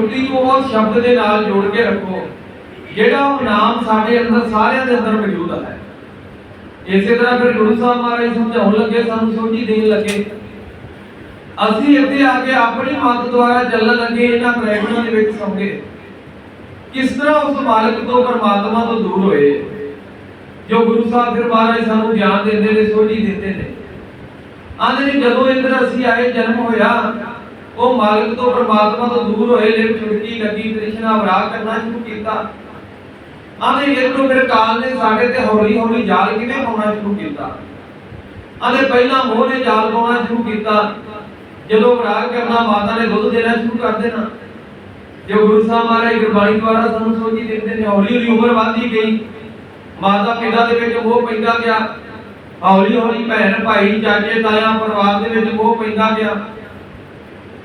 ਛੁੱਟੀ ਨੂੰ ਉਸ ਸ਼ਬਦ ਦੇ ਨਾਲ ਜੋੜ ਕੇ ਰੱਖੋ, ਜਿਹੜਾ ਉਹ ਨਾਮ ਸਾਡੇ ਅੰਦਰ ਸਾਰਿਆਂ ਦੇ ਅੰਦਰ ਮੌਜੂਦ ਹੈ। ਇਸੇ ਤਰ੍ਹਾਂ ਫਿਰ ਗੁਰੂ ਸਾਹਿਬ ਮਹਾਰਾਜ ਸਮਝਾਉਣ ਲੱਗੇ, ਸਾਨੂੰ ਸੋਝੀ ਦੇਣ ਲੱਗੇ। ਅਸੀਂ ਇੱਥੇ ਆ ਕੇ ਆਪਣੀ ਮੱਤ ਦੁਆਰਾ ਚੱਲਣ ਲੱਗੇ, ਇਹਨਾਂ ਪ੍ਰੈਗਨਾਂ ਦੇ ਵਿੱਚ ਸੌਂਗੇ। ਕਿਸ ਤਰ੍ਹਾਂ ਉਸ ਮਾਲਕ ਤੋਂ ਪਰਮਾਤਮਾ ਤੋਂ ਦੂਰ ਹੋਏ? ਜੋ ਗੁਰੂ ਸਾਹਿਬ ਫਿਰ ਮਹਾਰਾਜ ਸਾਨੂੰ ਗਿਆਨ ਦਿੰਦੇ ਨੇ, ਸੋਝੀ ਦਿੰਦੇ ਨੇ। ਆਂਦੇ ਨੇ ਜਦੋਂ ਇੱਧਰ ਅਸੀਂ ਆਏ, ਜਨਮ ਹੋਇਆ ਉਹ ਮਾਲਕ ਤੋਂ ਪਰਮਾਤਮਾ ਤੋਂ ਦੂਰ ਹੋਏ ਲਿਵ ਛੁਟਕੀ ਲੱਗੀ ਤ੍ਰਿਸ਼ਨਾ ਵਿਰਾਗ ਕਰਨਾ ਸ਼ੁਰੂ ਕੀਤਾ। ਆਂਦੇ ਇੱਧਰੋਂ ਫਿਰ ਕਾਲ ਨੇ ਸਾਡੇ ਤੇ ਹੌਲੀ ਹੌਲੀ ਜਾਲ ਕਿਵੇਂ ਪਾਉਣਾ ਸ਼ੁਰੂ ਕੀਤਾ। ਆਂਦੇ ਪਹਿਲਾਂ ਮੋਹ ਨੇ ਜਾਲ ਪਾਉਣਾ ਸ਼ੁਰੂ ਕੀਤਾ। ਜਦੋਂ ਵਿਰਾਗ ਕਰਨਾ ਮਾਤਾ ਨੇ ਦੁੱਧ ਦੇਣਾ ਸ਼ੁਰੂ ਕਰ ਦੇਣਾ। ਜੋ ਗੁਰੂ ਸਾਹਿਬ ਮਹਾਰਾਜ ਗੁਰਬਾਣੀ ਦੁਆਰਾ ਸਾਨੂੰ ਸੋਝੀ ਦਿੰਦੇ ਨੇ ਹੌਲੀ ਹੌਲੀ ਉਮਰ ਵਧਦੀ ਗਈ। ਮਾਤਾ ਪਿਤਾ ਦੇ ਵਿੱਚ ਮੋਹ ਪੈਂਦਾ ਗਿਆ। ਹੌਲੀ ਹੌਲੀ ਭੈਣ, ਭਾਈ, ਚਾਚੇ, ਤਾਇਆ, ਪਰਿਵਾਰ ਦੇ ਵਿੱਚ ਮੋਹ ਪੈਂਦਾ ਗਿਆ।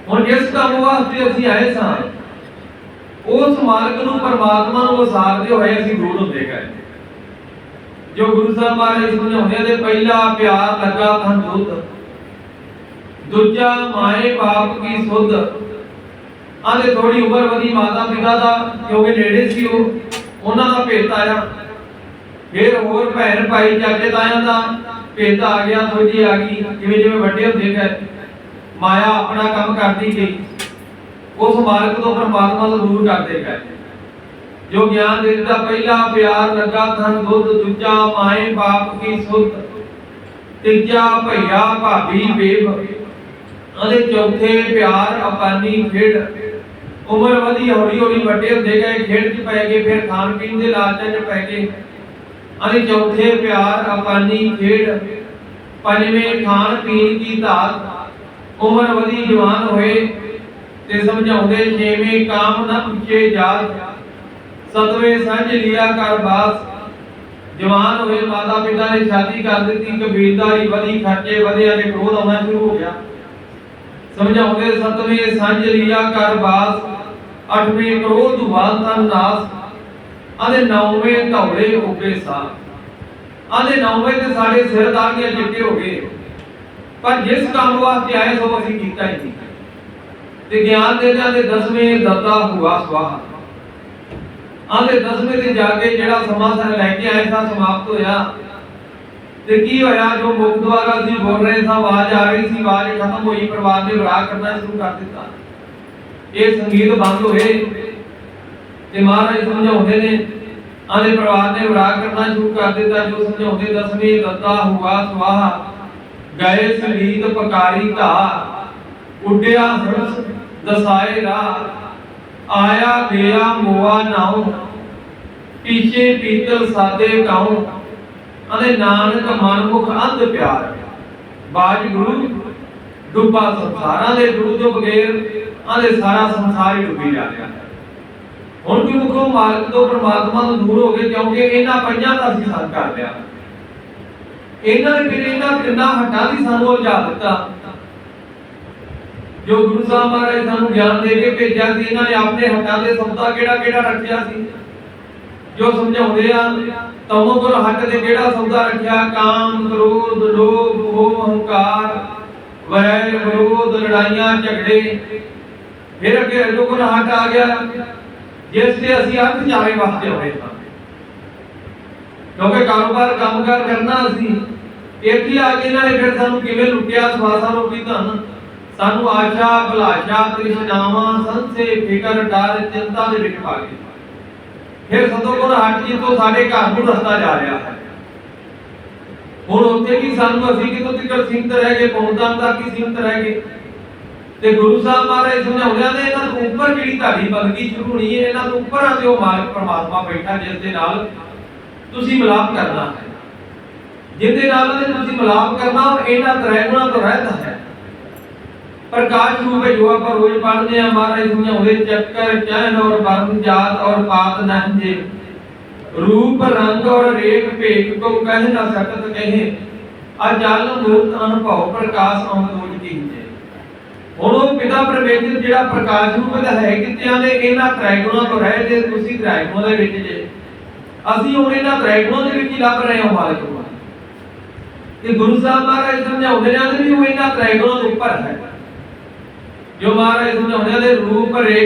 ਹੁਣ ਜਿਸ ਕੰਮ ਵਾਸਤੇ ਅਸੀਂ ਆਏ ਸਾਂ, ਉਸ ਮਾਲਕ ਨੂੰ ਪਰਮਾਤਮਾ ਨੂੰ ਵਸਾਰਦੇ ਹੋਏ ਅਸੀਂ ਦੂਰ ਹੁੰਦੇ ਗਏ। ਜੋ ਗੁਰੂ ਸਾਹਿਬ ਮਹਾਰਾਜ ਸਮਝਾਉਂਦੇ ਨੇ ਪਹਿਲਾ ਪਿਆਰ ਲੱਗਾ ਤਨ ਦੁੱਧ ਦੂਜਾ ਮਾਏ ਬਾਪ ਕੀ ਸੁਧ। ਆਂਦੇ ਥੋੜੀ ਉਮਰ ਵਧੀ ਮਾਤਾ ਪਿਤਾ ਦਾ, ਕਿਉਂਕਿ ਨੇੜੇ ਸੀ ਉਹ, ਉਹਨਾਂ ਦਾ ਭੇਤ ਆਇਆ। ਫਿਰ ਹੋਰ ਭੈਣ ਭਾਈ ਚਾਚੇ ਤਾਇਆਂ ਦਾ ਭੇਤ ਆ ਗਿਆ ਥੋੜੀ ਆ ਗਈ ਜਿਵੇਂ ਜਿਵੇਂ ਵੱਡੇ ਹੁੰਦੇ ਗਏ। ਮਾਇਆ ਆਪਣਾ ਕੰਮ ਕਰਦੀ ਗਈ। ਉਸ ਮਾਲਕ ਤੋਂ ਪਰਮਾਤਮਾ ਤੋਂ ਦੂਰ ਕਰਦੇ ਗਏ ਜੋ ਗਿਆਨ ਦੇ ਦਿੱਤਾ, ਪਹਿਲਾ ਪਿਆਰ ਲੱਗਾ ਧਨ, ਦੁੱਧ, ਦੂਜਾ ਮਾਏ ਬਾਪ ਕੀ ਸੁਧ, ਤੀਜਾ ਭਈਆ ਭਾਬੀ ਬੇਬ ਅਤੇ ਚੌਥੇ ਪਿਆਰ ਅਪਾਨੀ ਖੇਡ ਉਮਰ ਵਧੀ ਹੌਲੀ ਹੌਲੀ ਵੱਡੇ ਹੁੰਦੇ ਗਏ, ਖੇਡ 'ਚ ਪੈ ਗਏ, ਫਿਰ ਖਾਣ ਪੀਣ ਦੇ ਲਾਲਚਾਂ 'ਚ ਪੈ ਗਏ। ਅਤੇ ਚੌਥੇ ਪਿਆਰ ਅਪਾਨੀ ਖੇਡ ਪੰਜਵੇਂ ਖਾਣ ਪੀਣ ਦੀ ਧਾਤ ਉਮਰ ਵਧੀ ਜਵਾਨ ਹੋਏ ਤੇ ਸਮਝਾਉਂਦੇ ਛੇਵੇਂ ਕਾਮ ਨਾ ਉੱਚੇ ਜਾਤ। ਸਤਵੇਂ ਸਾਂਝ ਲਿਆ ਕਰ ਬਾਸ। ਜਵਾਨ ਹੋਏ ਮਾਤਾ ਪਿਤਾ ਨੇ ਸ਼ਾਦੀ ਕਰ ਦਿੱਤੀ, ਕਬੀਲਦਾਰੀ ਵਧੀ, ਖਰਚੇ ਵਧਿਆ ਤੇ ਕ੍ਰੋਧ ਆਉਣਾ ਸ਼ੁਰੂ ਹੋ ਗਿਆ। ਸਮਝਾਉਂਦੇ ਸਤਵੇਂ ਸਾਂਝ ਲਿਆ ਕਰ ਬਾਸ। ਅੱਠਵੇਂ ਕ੍ਰੋਧ ਵਾਲਤਾ ਨਾਸ। ਅਤੇ ਨੌਵੇਂ ਧੌਲੇ ਉਗੇ ਸਾ ਅਤੇ ਨੌਵੇਂ ਤੇ ਸਾਡੇ ਸਿਰ ਦਾਗੀਆਂ ਚਿੱਟੇ ਹੋ ਗਏ। ਪਰ ਜਿਸ ਕੰਮ ਵਾਸਤੇ ਆਏ ਸੋ ਅਸੀਂ ਕੀਤਾ ਹੀ ਨਹੀਂ। ਤੇ ਗਿਆਨ ਦੇ ਦੇ ਦਸਵੇਂ ਦਤਾ ਹੁਆ ਸਵਾਹਾ ਆਂਦੇ ਦਸਵੇਂ ਤੇ ਜਾ ਕੇ ਜਿਹੜਾ ਸਮਾਂ ਸਰ ਲੈ ਕੇ ਆਏ ਸਾਂ ਸਮਾਪਤ ਹੋਇਆ। ਤੇ ਕੀ ਹੋਇਆ? ਜੋ ਮੁਖ ਦੁਆਰਾ ਅਸੀਂ ਬੋਲ ਰਹੇ ਸਾਂ, ਆਵਾਜ਼ ਆ ਰਹੀ ਸੀ, ਆਵਾਜ਼ ਖਤਮ ਹੋਈ, ਪਰਿਵਾਰ ਨੇ ਵਿਰਾਗ ਕਰਨਾ ਸ਼ੁਰੂ ਕਰ ਦਿੱਤਾ। ਇਹ ਸੰਗੀਤ ਬੰਦ ਹੋਏ ਤੇ ਮਹਾਰਾਜ ਸਮਝਾਉਂਦੇ ਨੇ ਆਂਦੇ ਪਰਿਵਾਰ ਨੇ ਵਿਰਾਗ ਕਰਨਾ ਸ਼ੁਰੂ ਕਰ ਦਿੱਤਾ, ਜੋ ਸਮਝਾਉਂਦੇ ਦਸਵੇਂ ਦਤਾ ਹੁਆ ਸਵਾਹਾ ਗਏ ਸੰਗੀਤ ਪਕਾਰੀ ਧਾ ਉੱਡਿਆ ਹਰਸ ਦਸਾਏ ਰਾਹ, ਆਇਆ ਗਿਆ ਮੋਆ ਨਾਉ, ਪੀਛੇ ਪੀਤਲ ਸਾਦੇ ਕਾਉ ਅਤੇ ਨਾਨਕ ਮਨਮੁਖ ਅੰਧ ਪਿਆਰ। ਬਾਜ ਗੁਰੂ ਡੁੱਬਾ ਸੰਸਾਰਾਂ ਦੇ ਗੁਰੂ ਤੋਂ ਬਗੈਰ ਆਦੇ ਸਾਰਾ ਸੰਸਾਰ ਹੀ ਡੁੱਬੀ ਜਾ ਰਿਹਾ। ਹੁਣ ਕਿ ਮੁਖੋਂ ਮਾਲਕ ਤੋਂ ਪਰਮਾਤਮਾ ਤੋਂ ਦੂਰ ਹੋ ਗਏ ਕਿਉਂਕਿ ਇਹਨਾਂ ਪੰਜਾਂ ਦਾ ਅਸੀਂ ਸੰਗ ਕਰ ਲਿਆ। ਇਹਨਾਂ ਨੇ ਫਿਰ ਇਹਨਾਂ ਤਿੰਨਾਂ ਹੱਟਾਂ ਦੀ ਸਾਨੂੰ ਉਲਝਾ ਦਿੱਤਾ। ਜੋ ਗੁਰੂ ਸਾਹਿਬ ਮਹਾਰਾਜ ਸਾਨੂੰ ਗਿਆਨ ਦੇ ਕੇ ਭੇਜਿਆ ਸੀ, ਇਹਨਾਂ ਨੇ ਆਪਣੇ ਹੱਥਾਂ ਦੇ ਸਬਦਾ ਕਿਹੜਾ ਕਿਹੜਾ ਰੱਖਿਆ ਸੀ। ਜੋ ਸਮਝਾਉਂਦੇ ਆ, ਤਮੋ ਗੁਰ ਹੱਥ ਦੇ ਕਿਹੜਾ ਸਬਦਾ ਰੱਖਿਆ? ਕਾਮ, ਕ੍ਰੋਧ, ਲੋਭ, ਮੋਹ, ਹੰਕਾਰ ਵੈਰ ਵਿਰੋਧ, ਲੜਾਈਆਂ, ਝਗੜੇ। ਫਿਰ ਅੱਗੇ ਰਜੋ ਗੁਰ ਹੱਥ ਆ ਗਿਆ, ਜਿਸ ਤੇ ਅਸੀਂ ਅਰਥ ਚਾਰੇ ਵਾਸਤੇ ਹੋਏ ਹਾਂ ਕਿਉਂਕਿ ਕਾਰੋਬਾਰ, ਕੰਮਕਾਰ ਕਰਨਾ ਅਸੀਂ। ਇੱਥੇ ਆ ਕੇ ਇਹਨਾਂ ਨੇ ਫਿਰ ਸਾਨੂੰ ਕਿਵੇਂ ਲੁੱਟਿਆ, ਸਵਾਸਾਂ ਰੋਕੀ ਧਨ ਸਾਨੂੰ ਆਸ਼ਾ, ਭਲਾਸ਼ਾ ਤ੍ਰਿਸ਼ਨਾਵਾਂ ਸੰਸੇ, ਫਿਕਰ, ਡਰ, ਚਿੰਤਾ ਦੇ ਵਿੱਚ ਪਾ ਗਏ। ਫਿਰ ਸਤੋਗੁਣ ਹਟ ਜੀ ਤੋਂ ਸਾਡੇ ਘਰ ਨੂੰ ਰਸਤਾ ਜਾ ਰਿਹਾ ਹੈ। ਹੁਣ ਉੱਥੇ ਵੀ ਸਾਨੂੰ ਅਸੀਂ ਕਿਤੋਂ ਤੱਕ ਸੀਮਤ ਰਹਿ ਗਏ ਪਹੁੰਚਾਂ ਤੱਕ ਹੀ ਸੀਮਤ ਰਹਿ ਗਏ। ਤੇ ਗੁਰੂ ਸਾਹਿਬ ਮਹਾਰਾਜ ਸਮਝਾਉਂਦੇ ਨੇ ਇਹਨਾਂ ਤੋਂ ਉੱਪਰ ਜਿਹੜੀ ਤੁਹਾਡੀ ਬਲਗੀ ਸ਼ੁਰੂ ਹੋਣੀ ਹੈ, ਇਹਨਾਂ ਤੋਂ ਉੱਪਰ ਆ ਤੇ ਉਹ ਮਾਲਕ ਪਰਮਾਤਮਾ ਬੈਠਾ, ਜਿਸ ਦੇ ਨਾਲ ਤੁਸੀਂ ਮਿਲਾਪ ਕਰਨਾ ਹੈ। ਜਿਹਦੇ ਨਾਲ ਉਹਦੇ ਤੁਸੀਂ ਮਿਲਾਪ ਕਰਨਾ ਉਹ ਇਹਨਾਂ ਤਰ੍ਹਾਂ ਤੋਂ ਰਹਿਤਾ ਹੈ। ਪ੍ਰਕਾਸ਼ ਰੂਪ ਵਿੱਚ ਜੋ ਆਪਾਂ ਰੋਜ਼ ਪੜ੍ਹਦੇ ਆ ਮਹਾਰਾਜ ਸਮਝਾਉਂਦੇ ਚੱਕਰ ਚੈਨ ਔਰ ਵਰਨ ਜਾਤ ਔਰ ਪਾਤ ਨੰਜੇ ਰੂਪ, ਰੰਗ ਔਰ ਰੇਖ ਭੇਖ ਕੋ ਕਹਿ ਨਾ ਸਕਤ ਕਹੇ। ਅਜਲ ਮੂਰਤ ਅਨੁਭਵ, ਪ੍ਰਕਾਸ਼ ਆਉਂਦ ਹੋਜ ਕੀਜੇ ਹੁਣ ਉਹ ਪਿਤਾ ਪਰਮੇਸ਼ਰ ਜਿਹੜਾ ਪ੍ਰਕਾਸ਼ ਰੂਪ ਦਾ ਹੈ, ਕਿਤਿਆਂ ਦੇ ਇਹਨਾਂ ਤ੍ਰੈਗੁਣਾਂ ਤੋਂ ਰਹਿ ਜੇ, ਤੁਸੀਂ ਤ੍ਰੈਗੁਣਾਂ ਦੇ ਵਿੱਚ ਜੇ। ਅਸੀਂ ਹੁਣ ਇਹਨਾਂ ਤ੍ਰੈਗੁਣਾਂ ਦੇ ਵਿੱਚ ਹੀ ਲੱਭ ਰਹੇ ਹਾਂ ਮਾਲਕ ਨੂੰ। ਤੇ ਗੁਰੂ ਸਾਹਿਬ ਮਹਾਰਾਜ ਸਮਝਾਉਂਦੇ ਨੇ ਵੀ ਉਹ ਇਹਨਾਂ ਤ੍ਰੈਗੁਣਾਂ ਤੋਂ ਉੱਪਰ ਹੈ। ਜੋ ਮਹਾਰਾਜ ਸਮਝਾਉਂਦੇ ਨੇ ਰੂਪ, ਰੇਖ